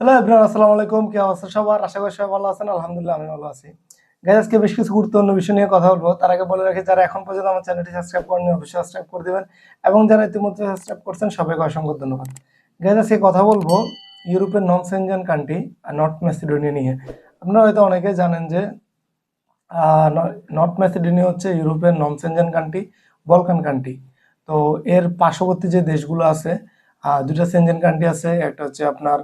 Hello everyone, আসসালামু আলাইকুম। কি অবস্থা সবার? আশা করি সবাই ভালো আছেন। আলহামদুলিল্লাহ আমি ভালো আছি। গাইজ আজকে বেশ কিছু গুরুত্বপূর্ণ বিষয় নিয়ে কথা বলব। তার আগে বলে রাখি, যারা এখন পর্যন্ত আমার চ্যানেলটি সাবস্ক্রাইব করেনি অবশ্যই সাবস্ক্রাইব করে দিবেন এবং যারা ইতিমধ্যে সাবস্ক্রাইব করছেন, সবাইকে অসংখ্য ধন্যবাদ। গাইজ আজকে কথা বলব ইউরোপের non Schengen country north Macedonia নিয়ে। আপনারা হয়তো অনেকে জানেন যে নর্থ ম্যাসিডোনিয়া হচ্ছে ইউরোপের non Schengen country, Balkan country. তো এর পার্শ্ববর্তী যে দেশগুলো আছে দুটা সেনজেন কান্ট্রি আছে। একটা হচ্ছে আপনার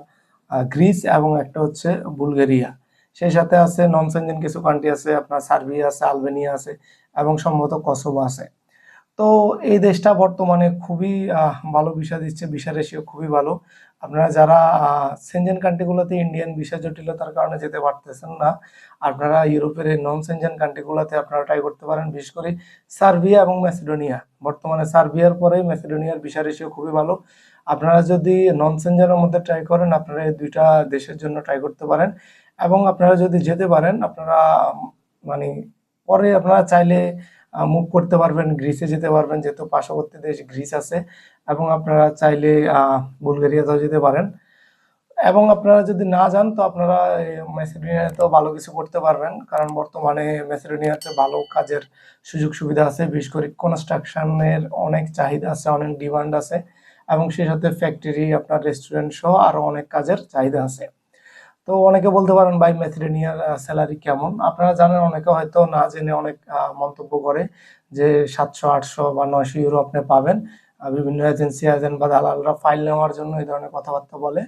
গ্রিস এবং একটা হচ্ছে বুলগেরিয়া। সেই সাথে আছে নন সেনজেন কিছু কান্ট্রি আছে, আপনার সার্বিয়া আছে, আলবেনিয়া আছে এবং সম্ভবত কসোভো আছে। তো এই দেশটা বর্তমানে খুবই ভালো ভিসা দিচ্ছে, ভিসা রেশিও খুবই ভালো। আপনারা যারা সেনজেন কান্ট্রিগুলোতে ইন্ডিয়ান ভিসা জটিলতার কারণে যেতে পারতেছেন না, আপনারা ইউরোপের এই নন সেনজেন কান্ট্রিগুলোতে আপনারা ট্রাই করতে পারেন, বিশেষ করে সার্বিয়া এবং ম্যাসিডোনিয়া। বর্তমানে সার্বিয়ার পরে ম্যাসিডোনিয়ার ভিসা রেশিও খুবই ভালো। আপনারা যদি নন সেনজেনের মধ্যে ট্রাই করেন, আপনারা এই দুইটা দেশের জন্য ট্রাই করতে পারেন। এবং আপনারা যদি যেতে পারেন, আপনারা মানে পরে আপনারা চাইলে মুভ করতে পারবেন গ্রিসে যেতে পারবেন, যেহেতু পার্শ্ববর্তী দেশ গ্রিস আছে। এবং আপনারা চাইলে বুলগেরিয়াতেও যেতে পারেন। এবং আপনারা যদি না যান, তো আপনারা ম্যাসিডোনিয়াতেও ভালো কিছু করতে পারবেন। কারণ বর্তমানে ম্যাসিডোনিয়াতে ভালো কাজের সুযোগ সুবিধা আছে। বিশেষ করে কনস্ট্রাকশনের অনেক চাহিদা আছে, অনেক ডিমান্ড আছে। এবং সেই সাথে ফ্যাক্টরি আপনার রেস্টুরেন্ট সহ আরও অনেক কাজের চাহিদা আছে। তো অনেকে বলতে পারেন, ভাই ম্যাথিডোনিয়ার স্যালারি কেমন? আপনারা জানেন, অনেকে হয়তো না জেনে অনেক মন্তব্য করে যে সাতশো, আটশো বা নয়শো ইউরো আপনি পাবেন। বিভিন্ন এজেন্সি এজেন্ট বা দালালরা ফাইল নেওয়ার জন্য এই ধরনের কথাবার্তা বলে।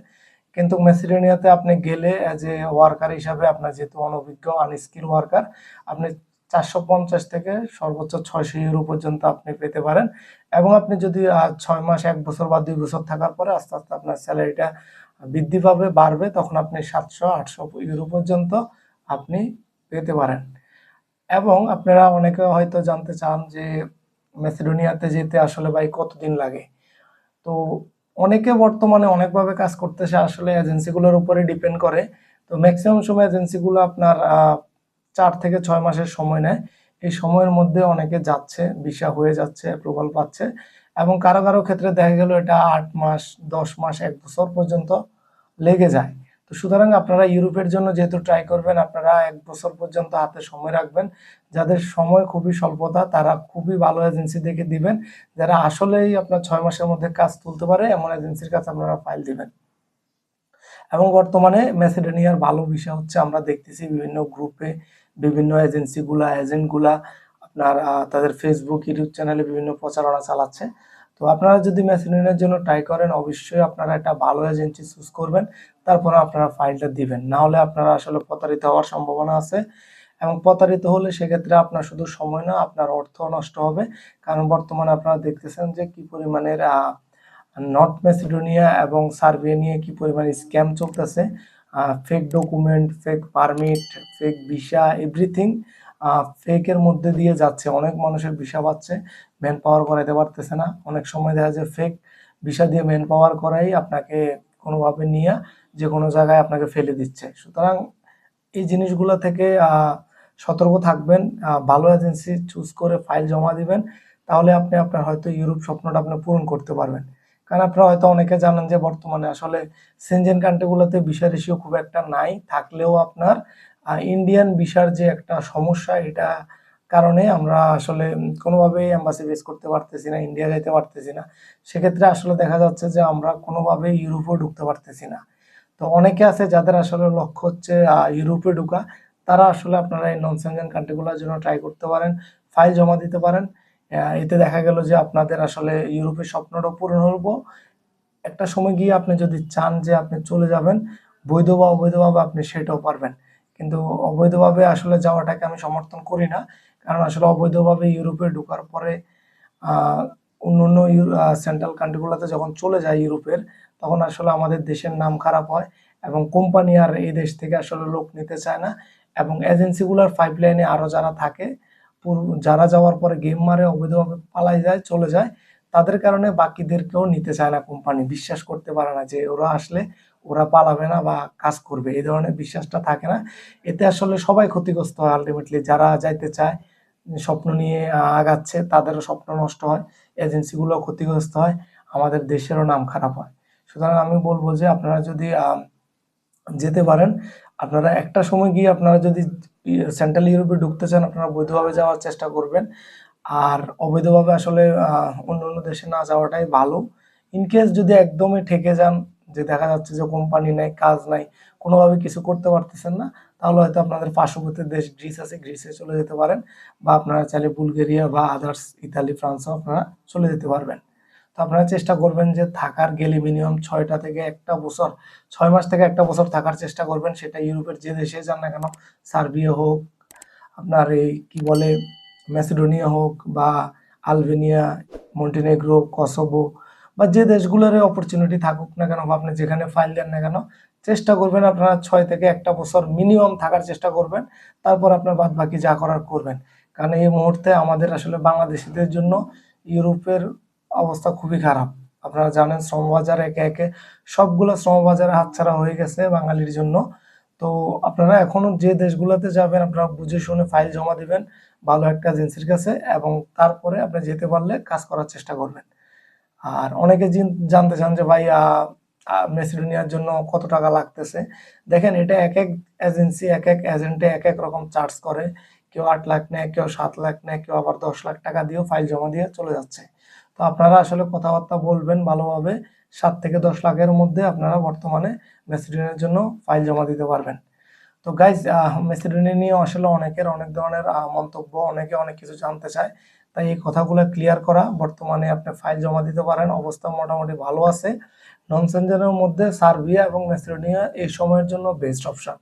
কিন্তু মেসিডোনিয়াতে আপনি গেলে অ্যাজ এ ওয়ার্কার হিসাবে আপনার যেহেতু অনভিজ্ঞ আনস্কিল ওয়ার্কার আপনি চারশো পঞ্চাশ থেকে সর্বোচ্চ ছয়শো ইউরো পর্যন্ত আপনি পেতে পারেন। এবং আপনি যদি ছয় মাস, এক বছর বা দুই বছর থাকার পরে আস্তে আস্তে আপনার স্যালারিটা বৃদ্ধি পাবে, বাড়বে, তখন আপনি সাতশো, আটশো ইউরো পর্যন্ত আপনি পেতে পারেন। এবং আপনারা অনেকে হয়তো জানতে চান যে মেসিডোনিয়াতে যেতে আসলে ভাই কতদিন লাগে? তো অনেকে বর্তমানে অনেকভাবে কাজ করতেছে, আসলে এজেন্সিগুলোর উপরে ডিপেন্ড করে। তো ম্যাক্সিমাম সময় এজেন্সিগুলো আপনার চার থেকে ছয় মাসের সময় নেয়। এই সময়ের মধ্যে অনেকে যাচ্ছে, ভিসা হয়ে যাচ্ছে অ্যাপ্রুভাল পাচ্ছে এবং কারও কারও ক্ষেত্রে দেখা গেল এটা আট মাস, দশ মাস, এক বছর পর্যন্ত লেগে যায়। তো সুতরাং আপনারা ইউরোপের জন্য যেহেতু ট্রাই করবেন, আপনারা এক বছর পর্যন্ত হাতে সময় রাখবেন। যাদের সময় খুবই স্বল্পতা, তারা খুবই ভালো এজেন্সি দেখে দিবেন। যারা আসলেই আপনার ছয় মাসের মধ্যে কাজ তুলতে পারে, এমন এজেন্সির কাছে আপনারা ফাইল দিবেন। এবং বর্তমানে ম্যাসিডোনিয়ার ভালো বিষয় হচ্ছে আমরা দেখতেছি বিভিন্ন গ্রুপে বিভিন্ন এজেন্সিগুলা এজেন্টগুলা আপনার তাদের ফেসবুক ইউটিউব চ্যানেলে বিভিন্ন প্রচারণা চালাচ্ছে। তো আপনারা যদি ম্যাসিডোনিয়ার জন্য ট্রাই করেন, অবশ্যই আপনারা একটা ভালো এজেন্সি চুজ করবেন, তারপরে আপনারা ফাইলটা দিবেন। না হলে আপনারা আসলে প্রতারিত হওয়ার সম্ভাবনা আছে এবং প্রতারিত হলে সেক্ষেত্রে আপনার শুধু সময় না, আপনার অর্থ নষ্ট হবে। কারণ বর্তমানে আপনারা দেখতেছেন যে কি পরিমাণের নর্থ মেসিডোনিয়া এবং সার্বিয়া নিয়ে কি পরিমাণে স্ক্যাম চলতেছে? Fake document fake permit fake visa everything ফেকের মধ্যে দিয়ে যাচ্ছে। অনেক মানুষের ভিসা পাচ্ছে ম্যান পাওয়ার করাইতে পারতেছে না। অনেক সময় দেখা যায় ফেক ভিসা দিয়ে ম্যান পাওয়ার করাই আপনাকে কোনোভাবে নিয়ে যে কোনো জায়গায় আপনাকে ফেলে দিচ্ছে। সুতরাং এই জিনিসগুলো থেকে সতর্ক থাকবেন ভালো এজেন্সি চুজ করে ফাইল জমা দিবেন, তাহলে আপনি আপনার হয়তো ইউরোপ স্বপ্নটা আপনি পূরণ করতে পারবেন। কারণ আপনারা হয়তো অনেকে জানেন যে বর্তমানে আসলে সেনজেন কান্ট্রিগুলোতে ভিসা রেশিও খুব একটা নাই, থাকলেও আপনার ইন্ডিয়ান ভিসার যে একটা সমস্যা, এটা কারণে আমরা আসলে কোনোভাবেই এম্বাসি বেস করতে পারতেছি না ইন্ডিয়া যাইতে পারতেছি না। সেক্ষেত্রে আসলে দেখা যাচ্ছে যে আমরা কোনোভাবেই ইউরোপেও ঢুকতে পারতেছি না। তো অনেকে আছে যাদের আসলে লক্ষ্য হচ্ছে ইউরোপে ঢুকা, তারা আসলে আপনারা এই নন সেনজেন কান্ট্রিগুলোর জন্য ট্রাই করতে পারেন ফাইল জমা দিতে পারেন। এতে দেখা গেল যে আপনাদের আসলে ইউরোপের স্বপ্নটা পূরণ হব একটা সময় গিয়ে আপনি যদি চান যে আপনি চলে যাবেন, বৈধ বা অবৈধভাবে আপনি সেটাও পারবেন। কিন্তু অবৈধভাবে আসলে যাওয়াটাকে আমি সমর্থন করি না। কারণ আসলে অবৈধভাবে ইউরোপে ঢোকার পরে অন্য অন্য সেন্ট্রাল কান্ট্রিগুলোতে যখন চলে যায় ইউরোপের, তখন আসলে আমাদের দেশের নাম খারাপ হয় এবং কোম্পানি আর এই দেশ থেকে আসলে লোক নিতে চায় না এবং এজেন্সিগুলোর পাইপলাইনে আরও যারা থাকে যারা যাওয়ার পরে গেম মারে, অবৈধভাবে পালাই যায়, চলে যায়, তাদের কারণে বাকিদেরকেও নিতে চায় না কোম্পানি বিশ্বাস করতে পারে না যে ওরা আসলে ওরা পালাবে না বা কাজ করবে। এই ধরনের বিশ্বাসটা থাকে না। এতে আসলে সবাই ক্ষতিগ্রস্ত হয় আলটিমেটলি যারা যাইতে চায়, স্বপ্ন নিয়ে আগাচ্ছে, তাদেরও স্বপ্ন নষ্ট হয় এজেন্সিগুলো ক্ষতিগ্রস্ত হয়, আমাদের দেশেরও নাম খারাপ হয়। সুতরাং আমি বলব যে আপনারা যদি যেতে পারেন আপনারা একটা সময় গিয়ে আপনারা যদি সেন্ট্রাল ইউরোপে ঢুকতে চান, আপনারা বৈধভাবে যাওয়ার চেষ্টা করবেন। আর অবৈধভাবে আসলে অন্য অন্য দেশে না যাওয়াটাই ভালো। ইনকেস যদি একদমই ঠেকে যান, যে দেখা যাচ্ছে যে কোম্পানি নাই, কাজ নাই, কোনোভাবে কিছু করতে পারতেছেন না, তাহলে হয়তো আপনাদের পার্শ্ববর্তী দেশ গ্রিস আছে গ্রিসে চলে যেতে পারেন। বা আপনারা চাইলে বুলগেরিয়া বা আদার্স ইতালি ফ্রান্সও আপনারা চলে যেতে পারবেন। আপনারা চেষ্টা করবেন যে থাকার গেলে মিনিমাম ছয়টা থেকে একটা বছর, ছয় মাস থেকে একটা বছর থাকার চেষ্টা করবেন। সেটা ইউরোপের যে দেশে যান না কেন, সার্বিয়া হোক, আপনার এই কি বলে ম্যাসিডোনিয়া হোক বা আলবেনিয়া, মন্টিনেগ্রো, কসোভো বা যে দেশগুলোর অপরচুনিটি থাকুক না কেন বা আপনি যেখানে ফাইল দেন না কেন, চেষ্টা করবেন আপনারা ছয় থেকে একটা বছর মিনিমাম থাকার চেষ্টা করবেন। তারপর আপনার বাদ বাকি যা করার করবেন। কারণ এই মুহূর্তে আমাদের আসলে বাংলাদেশিদের জন্য ইউরোপের অবস্থা খুবই খারাপ। আপনারা জানেন শ্রমবাজার একে একে সবগুলো শ্রমবাজারে হাতছাড়া হয়ে গেছে বাঙালির জন্য। তো আপনারা এখনও যে দেশগুলোতে যাবেন, আপনারা বুঝে শুনে ফাইল জমা দিবেন ভালো একটা এজেন্সির কাছে এবং তারপরে আপনি যেতে পারলে কাজ করার চেষ্টা করবেন। আর অনেকে জানতে চান যে ভাই মেসিডোনিয়ার জন্য কত টাকা লাগতেছে? দেখেন, এটা এক এক এজেন্সি, এক এক এজেন্টে এক এক রকম চার্জ করে। কেউ আট লাখ নেয়, কেউ সাত লাখ নেয়, কেউ আবার দশ লাখ টাকা দিয়েও ফাইল জমা দিয়ে চলে যাচ্ছে। তো আপনারা আসলে কথাবার্তা বলবেন ভালোভাবে, সাত থেকে দশ লাখের মধ্যে আপনারা বর্তমানে মেসিডোনিয়ার জন্য ফাইল জমা দিতে পারবেন। তো গাইজ মেসিডোনিয়া নিয়ে আসলে অনেকের অনেক ধরনের মন্তব্য, অনেকে অনেক কিছু জানতে চায়। তাই এই কথাগুলো ক্লিয়ার করা, বর্তমানে আপনি ফাইল জমা দিতে পারেন, অবস্থা মোটামুটি ভালো আছে। নন সেঞ্জনের মধ্যে সার্বিয়া এবং মেসিডোনিয়া এই সময়ের জন্য বেস্ট অপশন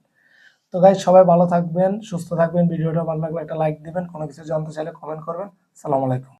তো গাইজ সবাই ভালো থাকবেন, সুস্থ থাকবেন, ভিডিওটা ভালো লাগলে একটা লাইক দিবেন, কোনো কিছু জানতে চাইলে কমেন্ট করবেন। সালাম আলাইকুম।